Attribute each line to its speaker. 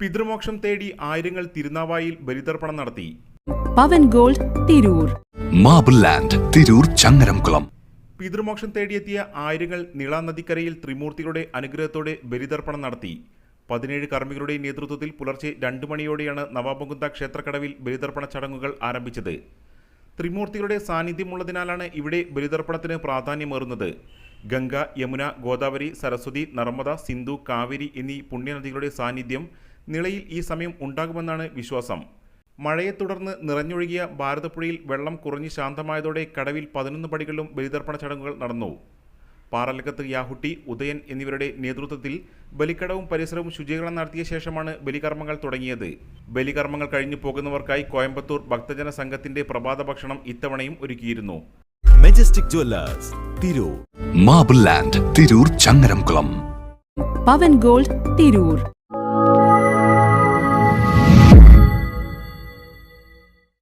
Speaker 1: പിതൃമോക്ഷം തേടി ആയിരങ്ങൾ തിരുനാവായിൽ ബലിതർപ്പണം നടത്തി.
Speaker 2: Pavan gold Tirur.
Speaker 3: Marble land Tirur Changaramkulam.
Speaker 1: പിതൃമോക്ഷം തേടിയെത്തിയ ആയിരങ്ങൾ നിള നദിക്കരയിൽ ത്രിമൂർത്തികളുടെ അനുഗ്രഹത്തോടെ ബലിതർപ്പണം നടത്തി. പതിനേഴ് കർമ്മികളുടെ നേതൃത്വത്തിൽ പുലർച്ചെ രണ്ടു മണിയോടെയാണ് നവാബുകുന്ദ ക്ഷേത്രക്കടവിൽ ബലിതർപ്പണ ചടങ്ങുകൾ ആരംഭിച്ചത്. ത്രിമൂർത്തികളുടെ സാന്നിധ്യമുള്ളതിനാലാണ് ഇവിടെ ബലിതർപ്പണത്തിന് പ്രാധാന്യമേറുന്നത്. ഗംഗ യമുന ഗോദാവരി സരസ്വതി നർമ്മദ സിന്ധു കാവേരി എന്നീ പുണ്യനദികളുടെ സാന്നിധ്യം നിളയിൽ ഈ സമയം ഉണ്ടാകുമെന്നാണ് വിശ്വാസം. മഴയെ തുടർന്ന് നിറഞ്ഞൊഴുകിയ ഭാരതപ്പുഴയിൽ വെള്ളം കുറഞ്ഞ് ശാന്തമായതോടെ കടവിൽ പതിനൊന്ന് പടികളിലും ബലിതർപ്പണ ചടങ്ങുകൾ നടന്നു. പാറലക്കത്ത് യാഹുട്ടി ഉദയൻ എന്നിവരുടെ നേതൃത്വത്തിൽ ബലിക്കടവും പരിസരവും ശുചീകരണം നടത്തിയ ശേഷമാണ് ബലികർമ്മങ്ങൾ തുടങ്ങിയത്. ബലികർമ്മങ്ങൾ കഴിഞ്ഞു പോകുന്നവർക്കായി കോയമ്പത്തൂർ ഭക്തജന സംഘത്തിന്റെ പ്രഭാത ഭക്ഷണം ഇത്തവണയും ഒരുക്കിയിരുന്നു.
Speaker 4: Majestic jewellers Tirur
Speaker 3: marble land Tirur Changaramkulam
Speaker 2: Pavan gold Tirur